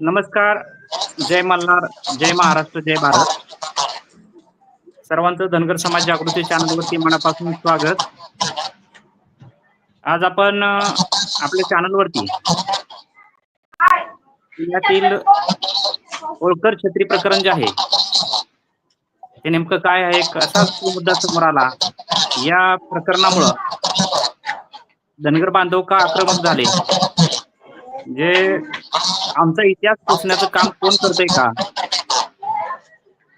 नमस्कार. जय मल्हार जय महाराष्ट्र जय भारत. सर्वांचं धनगर समाज जागृती चॅनलवरती मनापासून स्वागत. आज आपण आपल्या चॅनलवरती पुण्यातील होळकर छत्री प्रकरण जे आहे ते नेमकं काय आहे कसा तो मुद्दा समोर आला या प्रकरणामुळं धनगर बांधव का आक्रमक झाले? जे आमचा इतिहास पुसण्याचं काम कोण करतंय का?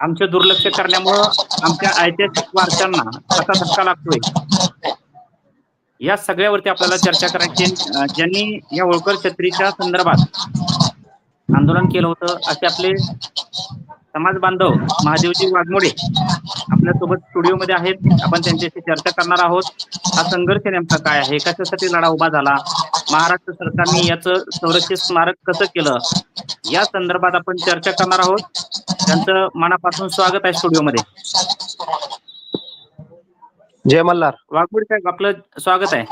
आमचं दुर्लक्ष करण्यामुळं आमच्या ऐतिहासिक वारशांना कसा धक्का लागतोय? या सगळ्यावरती आपल्याला चर्चा करायची ज्यांनी या होळकर छत्रीच्या संदर्भात आंदोलन केलं होतं असे आपले समाज बांधव महादेवजी वाघमोडे आपल्यासोबत स्टुडिओमध्ये आहेत. आपण त्यांच्याशी चर्चा करणार आहोत. हा संघर्ष नेमका काय आहे? कशासाठी लढा उभा झाला? महाराष्ट्र सरकारने याचं संरक्षित स्मारक कसं केलं? या संदर्भात आपण चर्चा करणार आहोत. त्यांचं मनापासून स्वागत आहे स्टुडिओमध्ये. जय मल्हार. वाघमोडे साहेब आपलं स्वागत आहे.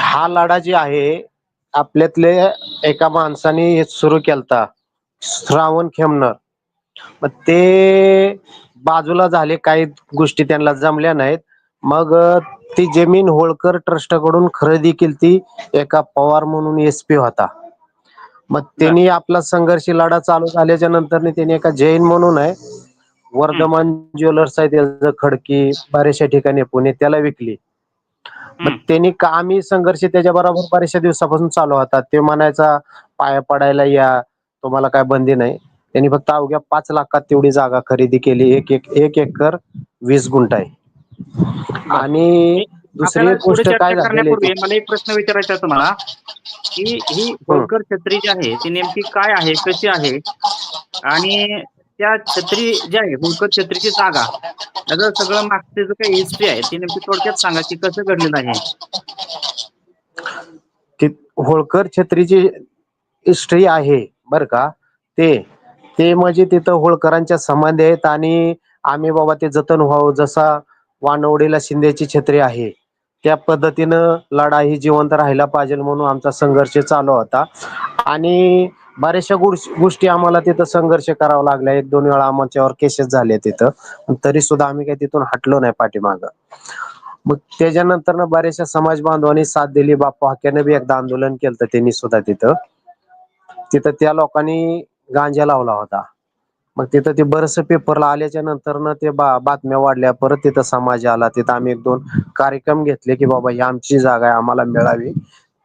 हा लढा जे आहे आपल्यातले एका माणसाने सुरू केलता श्रावण खेमनर. मग ते बाजूला झाले काही गोष्टी त्यांना जमल्या नाहीत. मग ती जमीन होळकर ट्रस्टकडून खरेदी केली एका पवार म्हणून एस पी होता. मग त्यांनी आपला संघर्ष लढा चालू झाल्याच्यानंतर त्यांनी एका जैन म्हणून आहे वर्धमान ज्वेलर्स आहे त्याचं खडकी बऱ्याचशा ठिकाणी पुणे त्याला विकली. मग. त्यांनी का आम्ही संघर्ष त्याच्या बरोबर बऱ्याचशा दिवसापासून चालू होता. ते म्हणायचा पाया पडायला या तुम्हाला काय बंदी नाही. त्यांनी फक्त अवघ्या पाच लाखात तेवढी जागा खरेदी केली. एक एक एक एकर वीस गुंठ आहे. आणि दुसरी गोष्ट काय करण्यापूर्वी मला एक प्रश्न विचारायचा तुम्हाला. की ही होळकर छत्री जी आहे ती नेमकी काय आहे कशी आहे? आणि त्या छत्री जी आहे होळकर छत्रीची जागा त्याचं सगळं मागचे जे काही हिस्ट्री आहे ती नेमकी थोडक्यात सांगा की कसं घडलेलं आहे? होळकर छत्रीची हिस्ट्री आहे बर का? ते ते म्हणजे तिथं होळकरांच्या समाधी आहेत आणि आम्ही बाबा ते जतन व्हावं जसा वानवडीला शिंदेची छत्री आहे. त्या पद्धतीनं लढा ही जिवंत राहायला पाहिजे म्हणून आमचा संघर्ष चालू होता. आणि बऱ्याचशा गोष्टी आम्हाला तिथं संघर्ष करावा लागला एक दोन वेळा आमच्यावर केसेस झाले तिथं. तरी सुद्धा आम्ही काही तिथून हटलो नाही पाठीमागं. मग त्याच्यानंतर ना बऱ्याचशा समाज बांधवांनी साथ दिली. बाप्पा हाक्यानं बी एकदा आंदोलन केलं त्यांनी सुद्धा तिथं. तिथं त्या लोकांनी गांजा लावला होता. मग तिथं ते बरस पेपरला आल्याच्यानंतर ना ते बा बातम्या वाढल्या परत तिथं समाज आला. तिथं आम्ही एक दोन कार्यक्रम घेतले की बाबा ही आमची जागा आहे आम्हाला मिळावी.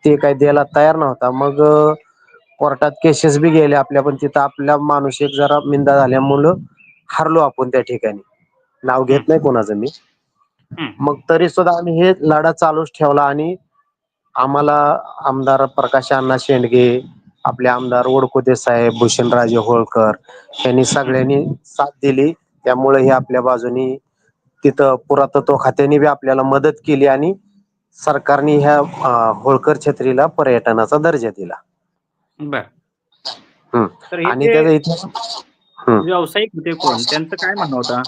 ते काही द्यायला तयार नव्हता. मग कोर्टात केसेस बी गेले आपल्या पण तिथं आपल्या एक जरा मिंदा झाल्यामुळं हारलो आपण त्या ठिकाणी. नाव घेत नाही कोणाचं मी. मग तरी सुद्धा आम्ही हे लढा चालूच ठेवला आणि आम्हाला आमदार प्रकाश अण्णा शेंडगे आपले आमदार ओडकुते साहेब भूषणराजे होळकर यांनी सगळ्यांनी साथ दिली. त्यामुळे हे आपल्या बाजूनी तिथं पुरातत्व खात्याने बी आपल्याला मदत केली आणि सरकारने ह्या होळकर छत्रीला पर्यटनाचा दर्जा दिला. बर. आणि त्याचा इतिहास व्यावसायिक होते कोण? त्यांचं काय म्हणणं होतं?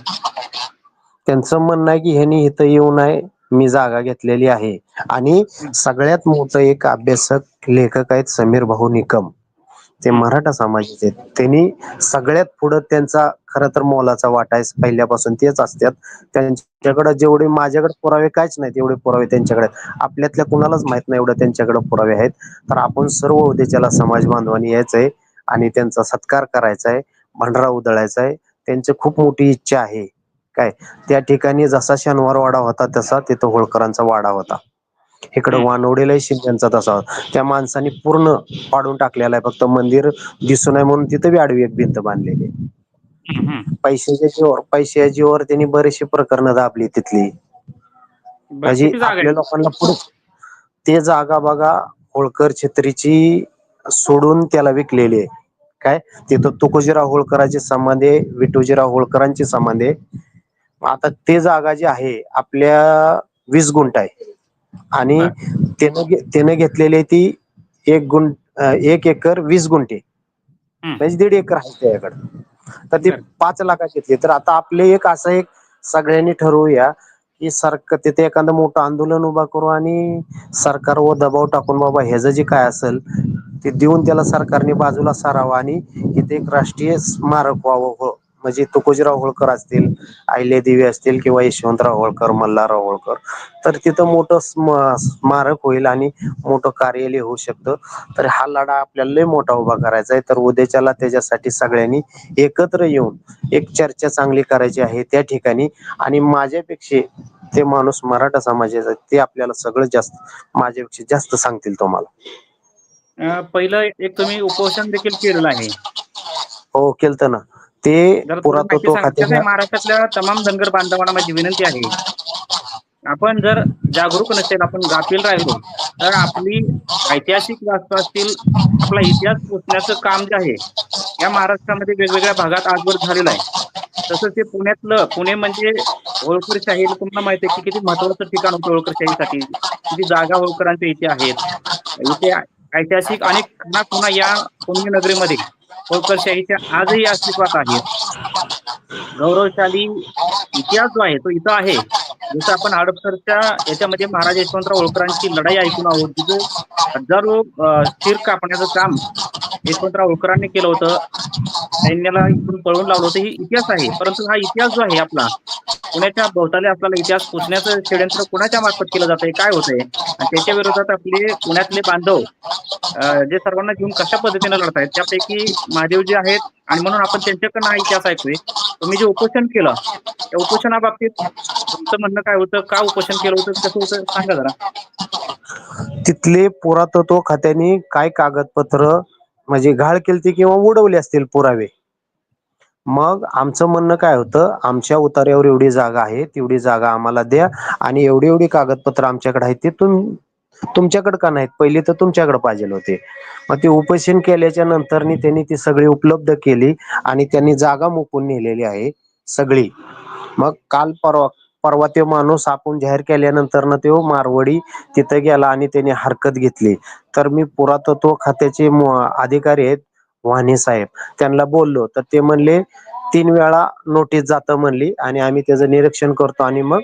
त्यांचं म्हणणं आहे की ह्यांनी इथं येऊ नये मी जागा घेतलेली आहे. आणि सगळ्यात मोठं एक अभ्यासक लेखक आहेत समीर भाऊ निकम. ते मराठा समाजाचे आहेत. त्यांनी सगळ्यात पुढं त्यांचा खर तर मोलाचा वाटा आहे. पहिल्यापासून तेच असतात. त्यांच्याकडे जेवढे माझ्याकडे पुरावे काहीच नाहीत. एवढे पुरावे त्यांच्याकडे आपल्यातल्या कुणालाच माहीत नाही एवढं त्यांच्याकडे पुरावे आहेत. तर आपण सर्व उद्याच्याला समाज बांधवांनी यायचंय आणि त्यांचा सत्कार करायचा आहे. भंडारा उधळायचा आहे. त्यांची खूप मोठी इच्छा आहे. काय? त्या ठिकाणी जसा शनिवार वाडा होता तसा तिथं होळकरांचा वाडा होता. इकडे हम्म. वानवडीला शिंद्यांचा तसा. त्या माणसाने पूर्ण पाडून टाकलेला आहे. फक्त मंदिर दिसू नये म्हणून तिथं बी आडवी एक भिंत बांधलेली आहे. पैशाच्या जीवावर पैशाच्या जीवावर त्यांनी बरीचशी प्रकरणं दाबली तिथली. म्हणजे आपल्या लोकांना पुढे ते जागा बघा होळकर छत्रीची सोडून त्याला विकलेली आहे. काय? तिथं तुकोजीराव होळकरांची समाधी आहे विठोजीराव होळकरांची समाधी आहे. आता ते जागा जी आहे आपल्या वीस गुंठ आहे. आणि. त्यानं त्यानं घेतलेली ती एक अं, एक एकर वीस गुंठे. म्हणजे दीड एकर आहे त्याच्याकडे तर ती. पाच लाखात घेतली तर आता आपले एक असं एक सगळ्यांनी ठरवूया की सरकार तिथे एखादं मोठं आंदोलन उभा करू आणि सरकारवर दबाव टाकून बाबा ह्याचं जे काय असेल ते देऊन त्याला सरकारने बाजूला सारावं आणि इथे एक राष्ट्रीय स्मारक व्हावं म्हणजे तुकोजीराव होळकर असतील अहिल्या देवी असतील किंवा यशवंतराव होळकर मल्हारराव होळकर तर तिथं मोठं स्म स्मारक होईल आणि मोठं कार्यालय होऊ शकतं. तर हा लढा आपल्याला लय मोठा उभा करायचा आहे. तर उद्याच्याला त्याच्यासाठी सगळ्यांनी एकत्र येऊन एक चर्चा चांगली करायची आहे त्या ठिकाणी. आणि माझ्यापेक्षा ते माणूस मराठा समाजाचा ते आपल्याला सगळं जास्त माझ्यापेक्षा जास्त सांगतील तुम्हाला. पहिलं एक तुम्ही उपोषण देखील केलेलं आहे. हो केलत ना. ते पुरातत्व खात्याच्या महाराष्ट्रातल्या तमाम धनगर बांधवांना माझी विनंती आहे. आपण जर जागरूक नसेल आपण गाफील राहिलो तर आपली ऐतिहासिक वास्तू असतील आपला इतिहास पोचण्याचं काम जे आहे या महाराष्ट्रामध्ये वेगवेगळ्या भागात आजवर झालेलं आहे. तसंच ते पुण्यातलं पुणे म्हणजे होळकरशाही तुम्हाला माहिती आहे की किती महत्वाचं ठिकाण होतं होळकरशाहीसाठी किती जागा होळकरांच्या इथे आहेत. इथे ऐतिहासिक अनेक खुणा या पुण्यनगरीमध्ये होळकरशाहीच्या आजही अस्तित्वात आहे. गौरवशाली इतिहास जो आहे तो इथं आहे. जसं आपण हडपसरच्या याच्यामध्ये महाराज यशवंतराव होळकरांची लढाई ऐकून आहोत तिथे हजारो शिर कापण्याचं काम यशवंतराव होळकरांनी केलं होतं. सैन्याला इथून पळवून लावलं होतं. ही इतिहास आहे. परंतु हा इतिहास जो आहे आपला पुण्याच्या भोवताली आपल्याला इतिहास पुसण्याचं षडयंत्र कुणाच्या मार्फत केलं जात आहे काय होतंय? आणि त्याच्या विरोधात आपले पुण्यातले बांधव जे सर्वांना घेऊन कशा पद्धतीने लढतायत त्यापैकी महादेवजी आहेत आणि म्हणून आपण त्यांच्याकडनं हा इतिहास ऐकतोय तुम्ही जे उपोषण केलं त्या उपोषणाबाबतीत तुमचं म्हणणं काय होतं का उपोषण केलं होतं कसं होतं सांगा जरा. तिथले पुरातत्व खात्याने काय कागदपत्र म्हणजे घाळ केली किंवा उडवले असतील पुरावे? मग आमचं म्हणणं काय होतं? आमच्या उतार्यावर एवढी जागा आहे तेवढी जागा आम्हाला द्या आणि एवढी एवढी कागदपत्र आमच्याकडे आहेत ते तुम तुमच्याकडे का नाहीत? पहिले तर तुमच्याकडे पाहिजे होते. मग ते उपोषण केल्याच्यानंतर त्यांनी ती सगळी उपलब्ध केली आणि त्यांनी जागा मोकून नेलेली आहे सगळी. मग काल परवा परवा तो माणूस आपण जाहीर केल्यानंतर ना तो मारवडी तिथे गेला आणि त्याने हरकत घेतली. तर मी पुरातत्व खात्याचे अधिकारी आहेत वाणी साहेब. त्यांना बोललो तर ते म्हणले तीन वेळा नोटीस जातं म्हणली. आणि आम्ही त्याचं निरीक्षण करतो आणि मग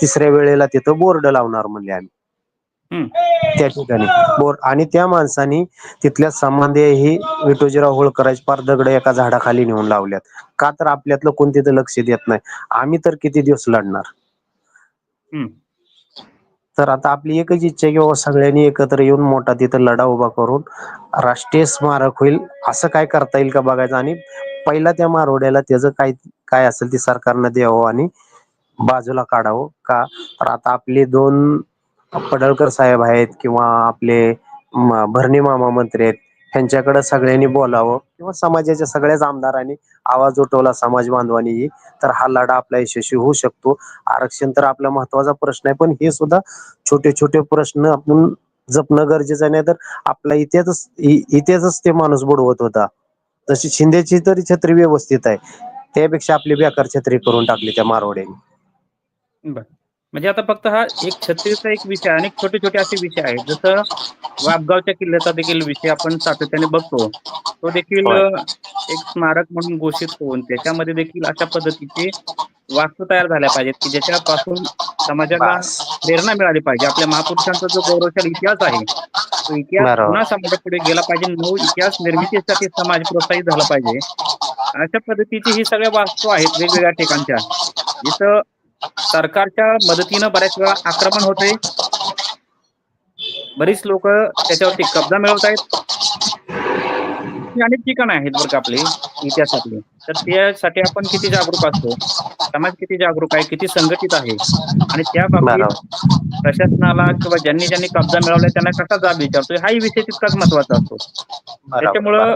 तिसऱ्या वेळेला तिथं बोर्ड लावणार म्हणले आम्ही. त्या ठिकाणी. बोर्ड आणि त्या माणसानी तिथल्या संबंधी ही विठोजीराव होळकरांची पार दगड एका झाडाखाली नेऊन लावल्यात. का तर आपल्यातलं कोण तिथं लक्ष देत नाही. आम्ही तर किती दिवस लढणार. तर आता आपली एकच इच्छा आहे किंवा सगळ्यांनी एकत्र येऊन मोठा तिथं लढा उभा करून राष्ट्रीय स्मारक होईल. असं काय करता येईल का बघायचं? आणि पहिला त्या मारोड्याला त्याचं काय काय असेल ते सरकारनं द्यावं आणि बाजूला काढावं का? तर आता आपले दोन पडळकर साहेब आहेत किंवा आपले भरणे मामा मंत्री आहेत. ह्यांच्याकडे सगळ्यांनी बोलावं किंवा समाजाच्या सगळ्याच आमदारांनी आवाज उठवला समाज बांधवांनीही तर हा लढा आपला यशस्वी होऊ शकतो. आरक्षण तर आपला महत्त्वाचा प्रश्न आहे पण हे सुद्धा छोटे छोटे प्रश्न आपण जपणं गरजेचं नाही तर आपला इतिहासच इतिहासच ते माणूस बुडवत होता. जशी शिंदेची तरी छत्री व्यवस्थित आहे. त्यापेक्षा आपली बेकार छत्री करून टाकली त्या मारवड्याने म्हणजे आता फक्त हा एक छत्तीसचा एक विषय अनेक छोटे छोटे असे विषय आहेत. जसं वापगावच्या किल्ल्याचा देखील विषय आपण सातत्याने बघतो. तो देखील एक स्मारक म्हणून घोषित होऊन त्याच्यामध्ये देखील अशा पद्धतीचे वास्तू तयार झाल्या पाहिजेत की ज्याच्यापासून समाजाला. प्रेरणा मिळाली पाहिजे. आपल्या महापुरुषांचा जो गौरवशाली इतिहास आहे तो इतिहास. पुन्हा समाजापुढे गेला पाहिजे. नऊ इतिहास निर्मितीसाठी समाज प्रोत्साहित झाला पाहिजे. अशा पद्धतीची ही सगळ्या वास्तू आहेत वेगवेगळ्या ठिकाणच्या. जिथं सरकारच्या मदतीनं बऱ्याच वेळा आक्रमण होते बरीच लोक त्याच्यावरती कब्जा मिळवत आहेत अनेक ठिकाणं आहेत बरं का आपली इतिहासातली. तर त्यासाठी आपण किती जागरूक असतो? समाज किती जागरूक आहे? किती संघटित आहे? आणि त्या बाबतीत प्रशासनाला किंवा ज्यांनी ज्यांनी कब्जा मिळवलाय त्यांना कसा जाब विचारतोय? हाही विषय तितकाच महत्त्वाचा असतो. त्याच्यामुळं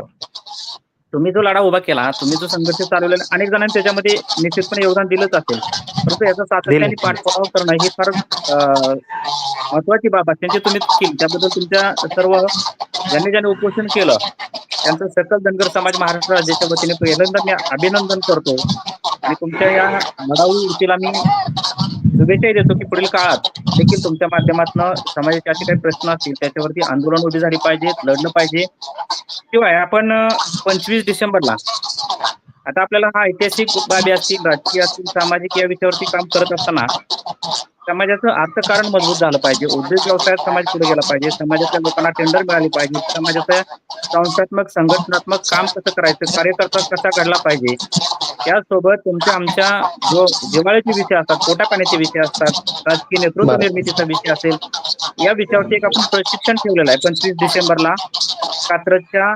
तुम्ही जो लढा उभा केला तुम्ही जो संघर्ष चालवलेला अनेक जणांनी त्याच्यामध्ये निश्चितपणे योगदान दिलंच असेल. परंतु याचा सातत्याने. पाठपुरावा करणं ही फार महत्वाची बाब आहे. त्यांची तुम्ही केली त्याबद्दल तुमच्या सर्व ज्यांनी ज्यांनी उपोषण केलं त्यांचं सकल धनगर समाज महाराष्ट्र राज्याच्या वतीने पहिल्यांदा मी अभिनंदन करतो. आणि तुमच्या या लढाऊ वृत्तीला मी शुभेच्छाही देतो की पुढील काळात देखील तुमच्या माध्यमातून समाजाचे असे काही प्रश्न असतील त्याच्यावरती आंदोलन उभी झाली पाहिजेत लढलं पाहिजे. शिवाय आपण पंचवीस डिसेंबरला आता आपल्याला हा ऐतिहासिक बाबी असतील राजकीय असतील सामाजिक या विषयावरती काम करत असताना समाजाचं अर्थकारण मजबूत झालं पाहिजे. उद्योग व्यवसायात समाज पुढे गेला पाहिजे. समाजातल्या लोकांना टेंडर मिळाली पाहिजे. समाजाचं संस्थात्मक संघटनात्मक काम कसं करायचं कार्यकर्ता कसा घडला पाहिजे त्यासोबत तुमच्या आमच्या जो जिव्हाळ्याचे विषय असतात पोटापाण्याचे विषय असतात राजकीय नेतृत्व. निर्मितीचा विषय असेल या विषयावरती एक आपण प्रशिक्षण ठेवलेलं आहे. पंचवीस डिसेंबरला कात्रजच्या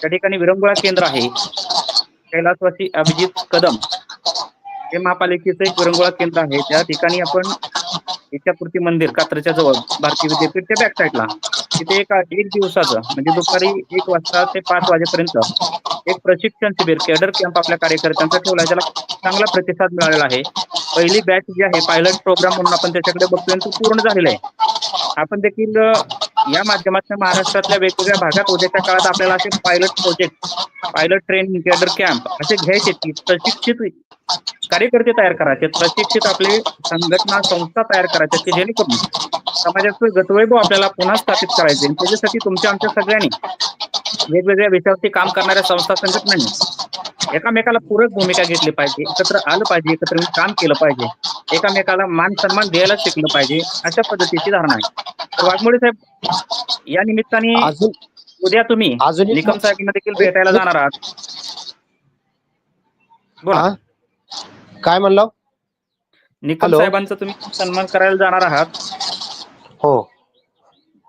त्या ठिकाणी विरंगुळा केंद्र आहे. कैलासवासी अभिजित कदम हे महापालिकेचं एक विरंगुळा केंद्र आहे. त्या ठिकाणी आपण इच्छापूर्ती मंदिर कात्रच्या जवळ भारतीय विद्यापीठच्या बॅक साईडला तिथे एक एक दिवसाचं म्हणजे दुपारी एक वाजता ते पाच वाजेपर्यंत एक प्रशिक्षण शिबिर केडर कॅम्प आपल्या कार्यकर्त्यांचा ठेवला ज्याला चांगला प्रतिसाद मिळालेला आहे. पहिली बॅच जी आहे पायलट प्रोग्राम म्हणून आपण त्याच्याकडे बघतोय तो पूर्ण झालेला आहे. आपण देखील या माध्यमातून महाराष्ट्रातल्या वेगवेगळ्या भागात उद्याच्या काळात आपल्याला असे pilot project pilot train cadre camp असे घ्यायचे की प्रशिक्षित कार्यकर्ते तयार करायचे प्रशिक्षित आपले संघटना संस्था तयार करायच्या की जेणेकरून समाजाचं गतवैभव आपल्याला पुन्हा स्थापित करायचे त्याच्यासाठी तुमच्या आमच्या सगळ्यांनी वेगवेगळ्या विषयावरती काम करणाऱ्या संस्था संघटनांनी एकामेकाला पूरक भूमिका घेतली पाहिजे एकत्र आलं पाहिजे एकत्र काम केलं पाहिजे. एकामेकाला मान सन्मान द्यायला शिकलं पाहिजे अशा पद्धतीची धारणा आहे. तर वाघमोडे साहेब या निमित्ताने अजून उद्या तुम्ही निकम साहेबांना देखील भेटायला जाणार आहात. बोला? काय म्हणलं? निकम. साहेबांचा तुम्ही सन्मान करायला जाणार आहात. हो.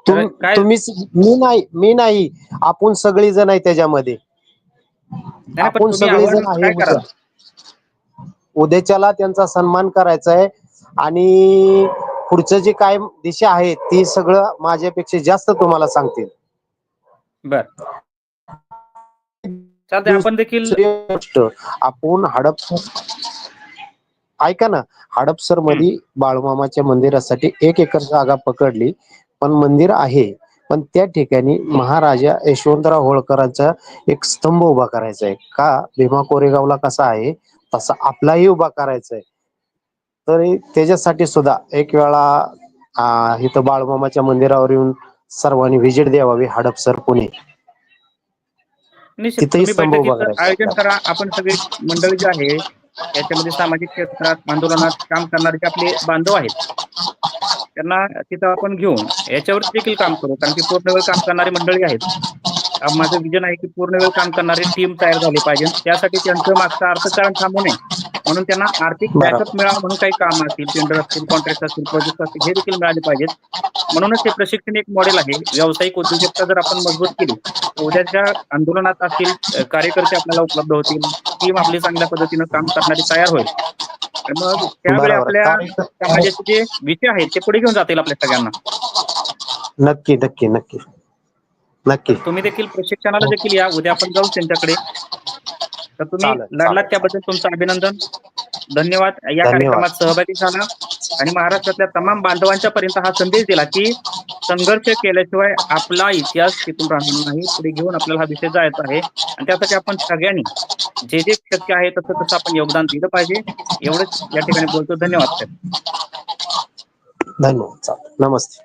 तर तुम- काय- तुम्हीच मी नाही मी नाही. आपण सगळी जण आहे त्याच्यामध्ये. आपण तुम्ही सगळे आव्हान जण काय आहे उद्या. उद्याच्याला त्यांचा सन्मान करायचा आहे. आणि पुढचं जे काय दिशा आहे ती सगळं माझ्यापेक्षा जास्त तुम्हाला सांगतील. बर. चालतंय आपण देखील दुसरी गोष्ट आपण हडपसर ऐका ना हडपसरमध्ये बाळूमामाच्या मंदिरासाठी एक एकर जागा पकडली. पण मंदिर आहे. पण त्या ठिकाणी महाराजा यशवंतराव होळकरांचा एक स्तंभ उभा करायचा आहे. का? भीमा कोरेगावला कसा आहे? तसा आपलाही उभा करायचा आहे. तरी त्याच्यासाठी सुद्धा एक वेळा इथं बाळूमामाच्या मंदिरावर येऊन सर्वांनी व्हिजिट द्यावी हडपसर पुणे. स्तंभ बैठकीचं उभा करायचा. आयोजन करा. आपण सगळी मंडळी जी आहे याच्यामध्ये सामाजिक क्षेत्रात आंदोलनात काम करणारे आपले बांधव आहेत त्यांना तिथं आपण घेऊन याच्यावर देखील काम करू कारण की पूर्ण वेळ काम करणारी मंडळी आहेत. माझं विजन आहे की पूर्ण वेळ काम करणारी टीम तयार झाली पाहिजे. त्यासाठी त्यांचं मागचं अर्थकारण थांबू नये. म्हणून त्यांना आर्थिक. बॅकअप मिळावं म्हणून काही काम असतील टेंडर असतील कॉन्ट्रॅक्ट असतील प्रोजेक्ट असतील हे देखील मिळाले पाहिजेत. म्हणूनच हे प्रशिक्षण एक मॉडेल आहे. व्यावसायिक उद्योजकता जर आपण मजबूत केली उद्याच्या आंदोलनात असतील कार्यकर्ते आपल्याला उपलब्ध होतील टीम आपली चांगल्या पद्धतीनं काम करणारी तयार होईल. मग त्यावेळी बरोबर. आपल्या समाजाचे जे विषय आहेत ते पुढे घेऊन जातील आपल्या सगळ्यांना. नक्की नक्की नक्की. नक्की. तुम्ही देखील प्रशिक्षणाला देखील या. उद्या आपण जाऊ त्यांच्याकडे. तर तुम्ही चालेल, लढलात चालेल. त्याबद्दल तुमचं अभिनंदन. धन्यवाद. या धन्यवाद. कार्यक्रमात सहभागी झाला. आणि महाराष्ट्रातल्या तमाम बांधवांच्या पर्यंत हा संदेश दिला की संघर्ष केल्याशिवाय आपला इतिहास टिकून राहणार नाही. पुढे घेऊन आपल्याला हा विषय जायचा आहे. आणि त्यासाठी आपण सगळ्यांनी जे जे शक्य आहे तसं तसं आपण योगदान दिलं पाहिजे. एवढंच या ठिकाणी बोलतो. धन्यवाद. साहेब धन्यवाद. चालेल. नमस्ते.